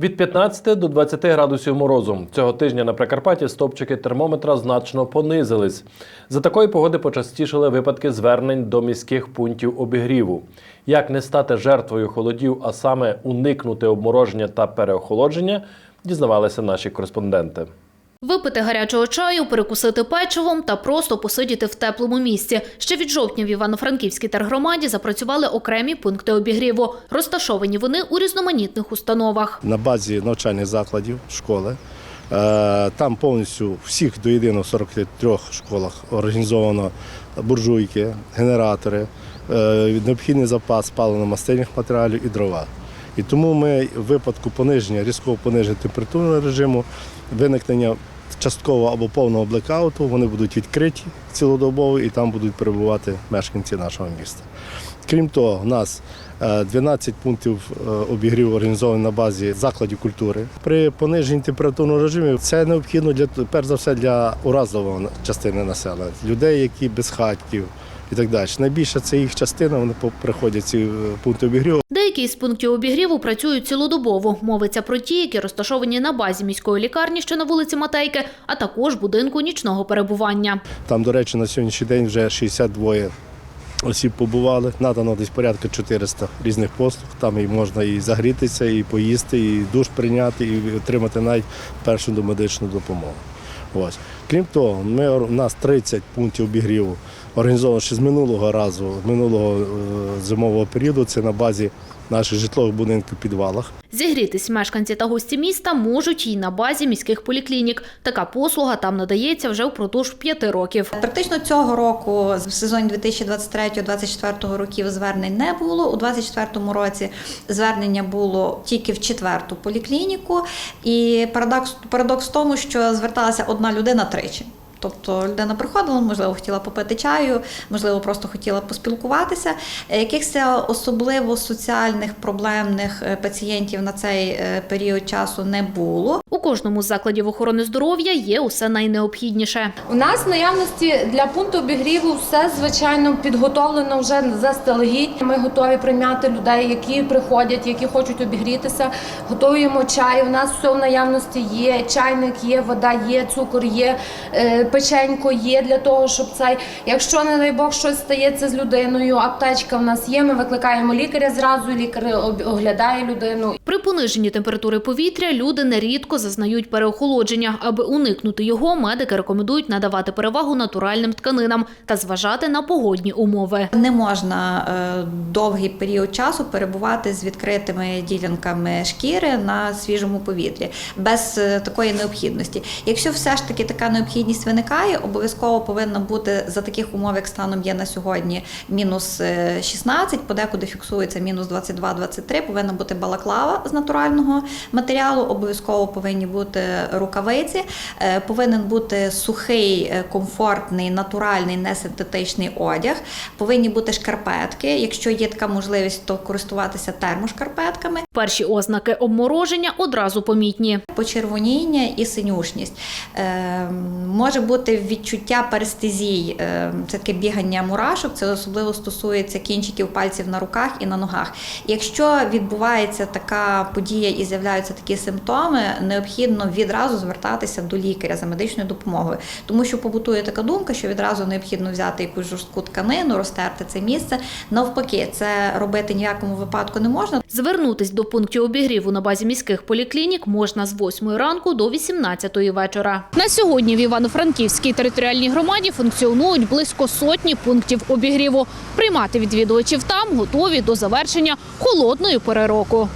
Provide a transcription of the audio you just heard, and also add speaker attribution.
Speaker 1: Від 15 до 20 градусів морозу цього тижня на Прикарпатті стопчики термометра значно понизились. За такої погоди почастішили випадки звернень до міських пунктів обігріву. Як не стати жертвою холодів, а саме уникнути обмороження та переохолодження, дізнавалися наші кореспонденти.
Speaker 2: Випити гарячого чаю, перекусити печивом та просто посидіти в теплому місці. Ще від жовтня в Івано-Франківській тергромаді запрацювали окремі пункти обігріву. Розташовані вони у різноманітних установах.
Speaker 3: на базі навчальних закладів школи. Е, Там повністю всіх до єдиного 43 школах організовано буржуйки, генератори, е, необхідний запас паливно-мастильних матеріалів і дрова. І тому ми в випадку пониження, різкого пониження температурного режиму, виникнення часткового або повного блекауту, вони будуть відкриті цілодобово і там будуть перебувати мешканці нашого міста. Крім того, у нас е, 12 пунктів е, обігріву організовані на базі закладів культури. При пониженні температурного режиму це необхідно для перш за все для уразливої частини населення, людей, які без хатків і так далі. Найбільше це їх частина, вони приходять ці е, пункти обігріву.
Speaker 2: Деякі з пунктів обігріву працюють цілодобово. Мовиться про ті, які розташовані на базі міської лікарні, що на вулиці Матейки, а також будинку нічного перебування.
Speaker 3: Там, до речі, на сьогоднішній день вже 62 осіб побували. Надано десь порядка 400 різних послуг. Там і можна і загрітися, і поїсти, і душ прийняти, і отримати навіть першу домедичну допомогу. Ось. Крім того, ми, у нас 30 пунктів обігріву організовано ще з минулого разу, минулого е, зимового періоду. Це на базі наших житлових будинків в підвалах.
Speaker 2: Зігрітись мешканці та гості міста можуть і на базі міських поліклінік. Така послуга там надається вже впродовж п'яти років.
Speaker 4: Практично цього року, в сезоні 2023-2024 років, звернень не було. У 2024 році звернення було тільки в четверту поліклініку. І парадокс, парадокс в тому, що зверталася одна людина тричі. Тобто людина приходила, можливо, хотіла попити чаю, можливо, просто хотіла поспілкуватися. Е, Якихось особливо соціальних проблемних е, пацієнтів на цей е, період часу не було.
Speaker 2: У кожному з закладів охорони здоров'я є усе найнеобхідніше.
Speaker 5: У нас в наявності для пункту обігріву все звичайно підготовлено вже заздалегідь. Ми готові прийняти людей, які приходять, які хочуть обігрітися. Готуємо чай. У нас все в наявності є. Чайник є, вода є, цукор є, е, печенько є для того, щоб цей. Якщо не дай Бог щось стається з людиною, аптечка в нас є. Ми викликаємо лікаря зразу. Лікар об- оглядає людину
Speaker 2: При пониженні температури повітря люди нерідко зазнають переохолодження. Аби уникнути його, медики рекомендують надавати перевагу натуральним тканинам та зважати на погодні умови.
Speaker 4: Не можна е, довгий період часу перебувати з відкритими ділянками шкіри на свіжому повітрі без е, такої необхідності. Якщо все ж таки така необхідність виникає, обов'язково повинна бути за таких умов, як станом є на сьогодні, мінус е, 16, подекуди фіксується мінус 22-23, повинна бути балаклава з натурального матеріалу, обов'язково повинні бути рукавиці, е, повинен бути сухий, е, комфортний, натуральний, несинтетичний одяг, повинні бути шкарпетки. Якщо є така можливість, то користуватися термошкарпетками.
Speaker 2: Перші ознаки обмороження одразу помітні.
Speaker 4: Почервоніння і синюшність. Е, може бути відчуття перестезій, е, це таке бігання мурашок, це особливо стосується кінчиків пальців на руках і на ногах. Якщо відбувається така подія і з'являються такі симптоми, необхідно відразу звертатися до лікаря за медичною допомогою, тому що побутує така думка, що відразу необхідно взяти якусь жорстку тканину, розтерти це місце. Навпаки, це робити ніякому випадку не можна.
Speaker 2: Звернутись до пунктів обігріву на базі міських поліклінік можна з 8 ранку до 18 вечора. На сьогодні в Івано-Франківській територіальній громаді функціонують близько сотні пунктів обігріву. Приймати відвідувачів там готові до завершення холодної пори року.